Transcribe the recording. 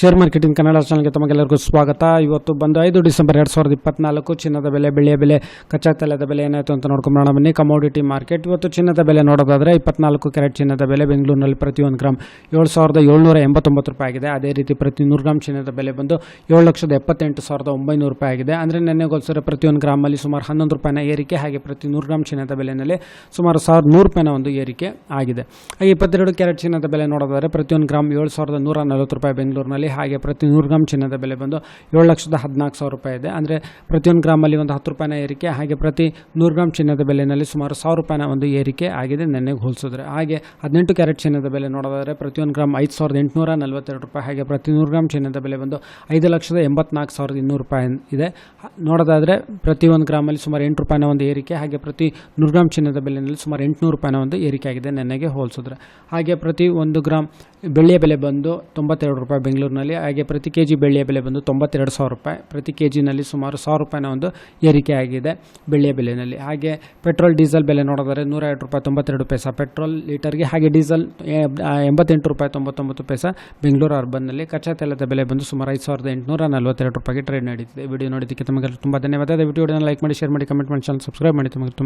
Share marketing Kannada ಚಾನಲ್ಗೆ ತಮಗೆಲ್ಲರಿಗೂ ಸ್ವಾಗತ. ಇವತ್ತು ಬಂದು ಐದು ಡಿಸೆಂಬರ್ ಎರಡು ಸಾವಿರದ ಇಪ್ಪತ್ನಾಲ್ಕು, ಚಿನ್ನದ ಬೆಲೆ ಬೆಳೆಯ ಬೆಲೆ, ಕಚ್ಚಾ ತೈಲದ ಬೆಲೆ ಏನಾಯಿತು ಅಂತ ನೋಡ್ಕೊಂಬರೋಣ ಬನ್ನಿ ಕಮೋಡಿಟಿ ಮಾರ್ಕೆಟ್ ಇವತ್ತು ಚಿನ್ನದ ಬೆಲೆ ನೋಡೋದಾದರೆ ಇಪ್ಪತ್ನಾಲ್ಕು ಕ್ಯಾರೆಟ್ ಚಿನ್ನದ ಬೆಲೆ, ಬೆಂಗಳೂರಿನಲ್ಲಿ ಪ್ರತಿ ಒಂದು ಗ್ರಾಮ್ ಏಳು ಸಾವಿರದ ಏಳ್ನೂರ ಎಂಬತ್ತೊಂಬತ್ತು ರೂಪಾಯಿ ಆಗಿದೆ. ಅದೇ ರೀತಿ ಪ್ರತಿ ನೂರು ಗ್ರಾಮ್ ಚಿನ್ನದ ಬೆಲೆ ಬಂದು ಏಳು ಲಕ್ಷದ ಎಪ್ಪತ್ತೆಂಟು ಸಾವಿರದ ಒಂಬೈನೂರು ರೂಪಾಯಿ ಆಗಿದೆ. ಅಂದರೆ ನೆನ್ನೆ ಹೋಲಿಸಿದ್ರೆ ಪ್ರತಿಯೊಂದು ಗ್ರಾಮಲ್ಲಿ ಸುಮಾರು ಹನ್ನೊಂದು ರೂಪಾಯಿನ ಏರಿಕೆ, ಹಾಗೆ ಪ್ರತಿ ನೂರು ಗ್ರಾಮ್ ಚಿನ್ನದ ಬೆಲೆಯಲ್ಲಿ ಸುಮಾರು ಸಾವಿರದ ನೂರು ರೂಪಾಯಿನ ಒಂದು ಏರಿಕೆ ಆಗಿದೆ. ಹಾಗೆ ಇಪ್ಪತ್ತೆರಡು ಕ್ಯಾರೆಟ್ ಚಿನ್ನದ ಬೆಲೆ ನೋಡೋದಾದರೆ ಪ್ರತಿಯೊಂದು ಗ್ರಾಮ್ ಏಳು ಸಾವಿರದ ನೂರ ನಲವತ್ತು ರೂಪಾಯಿ ಬೆಂಗಳೂರಿನಲ್ಲಿ ಹಾಗೆ ಪ್ರತಿ ನೂರು ಗ್ರಾಮ್ ಚಿನ್ನದ ಬೆಲೆ ಬಂದು ಏಳು ಲಕ್ಷದ ಹದಿನಾಲ್ಕು ಸಾವಿರ ರೂಪಾಯಿ ಇದೆ. ಅಂದರೆ ಪ್ರತಿಯೊಂದು ಗ್ರಾಮಲ್ಲಿ ಒಂದು ಹತ್ತು ರೂಪಾಯಿನ ಏರಿಕೆ, ಹಾಗೆ ಪ್ರತಿ ನೂರು ಗ್ರಾಮ್ ಚಿನ್ನದ ಬೆಲೆಯಲ್ಲಿ ಸುಮಾರು ಸಾವಿರ ರೂಪಾಯಿನ ಒಂದು ಏರಿಕೆ ಆಗಿದೆ ನೆನ್ನೆಗೆ ಹೋಲಿಸಿದ್ರೆ. ಹಾಗೆ ಹದಿನೆಂಟು ಕ್ಯಾರೆಟ್ ಚಿನ್ನದ ಬೆಲೆ ನೋಡೋದಾದರೆ ಪ್ರತಿಯೊಂದು ಗ್ರಾಮ್ ಐದು ಸಾವಿರದ ಎಂಟುನೂರ ನಲವತ್ತೆರಡು ರೂಪಾಯಿ, ಹಾಗೆ ಪ್ರತಿ ನೂರು ಗ್ರಾಮ್ ಚಿನ್ನದ ಬೆಲೆ ಬಂದು ಐದು ಲಕ್ಷದ ಎಂಬತ್ನಾಲ್ಕು ಸಾವಿರದ ಇನ್ನೂರು ರೂಪಾಯಿ ಇದೆ. ನೋಡೋದಾದರೆ ಪ್ರತಿ ಒಂದು ಗ್ರಾಮಲ್ಲಿ ಸುಮಾರು ಎಂಟು ರೂಪಾಯಿನ ಒಂದು ಏರಿಕೆ, ಹಾಗೆ ಪ್ರತಿ ನೂರು ಗ್ರಾಮ್ ಚಿನ್ನದ ಬೆಲೆಯಲ್ಲಿ ಸುಮಾರು ಎಂಟುನೂರು ರೂಪಾಯಿನ ಒಂದು ಏರಿಕೆ ಆಗಿದೆ ನೆನ್ನೆಗೆ ಹೋಲಿಸಿದ್ರೆ. ಹಾಗೆ ಪ್ರತಿ ಒಂದು ಗ್ರಾಮ್ ಬೆಳ್ಳಿಯ ಬೆಲೆ ಬಂದು ತೊಂಬತ್ತೆರಡು ರೂಪಾಯಿ ಬೆಂಗಳೂರಿನಲ್ಲಿ, ಹಾಗೆ ಪ್ರತಿ ಕೆ ಜಿ ಬೆಳ್ಳಿಯ ಬೆಲೆ ಬಂದು ತೊಂಬತ್ತೆರಡು ಸಾವಿರ ರೂಪಾಯಿ. ಪ್ರತಿ ಕೆ ಜಿನಲ್ಲಿ ಸುಮಾರು ಸಾವಿರ ರೂಪಾಯಿನ ಒಂದು ಏರಿಕೆ ಆಗಿದೆ ಬೆಳ್ಳಿಯ ಬೆಲೆಯಲ್ಲಿ. ಹಾಗೆ ಪೆಟ್ರೋಲ್, ಡೀಸೆಲ್ ಬೆಲೆ ನೋಡಿದರೆ ನೂರ ಎರಡು ರೂಪಾಯಿ ತೊಂಬತ್ತೆರಡು ಪೈಸಾ. ಪೆಟ್ರೋಲ್ ಲೀಟರ್ಗೆ ಹಾಗೆ ಡೀಸೆಲ್ ಎಂಬತ್ತೆಂಟು ರೂಪಾಯಿ ತೊಂಬತ್ತೊಂಬತ್ತು ಪೈಸಾ. ಬೆಂಗಳೂರು ಅರ್ಬನ್ನಲ್ಲಿ ಕಚ್ಚಾ ತೈಲದ ಬೆಲೆ ಬಂದು ಸುಮಾರು ಐದು ಸಾವಿರದ ಎಂಟುನೂರ ನಲವತ್ತೆರಡು ರೂಪಾಯಿಗೆ ಟ್ರೇಡ್ ನಡೀತಿದೆ. ವಿಡಿಯೋ ನೋಡಿದ್ದಕ್ಕೆ ತಮಗೆ ತುಂಬ ಧನ್ಯವಾದ. ವಿಡಿಯೋನ ಲೈಕ್ ಮಾಡಿ, ಶೇರ್ ಮಾಡಿ, ಕಮೆಂಟ್ ಮಾಡಿ, ಚಾನಲ್ ಸಬ್ಸ್ಕ್ರೈಬ್ ಮಾಡಿ. ತಮಗೆ ತುಂಬ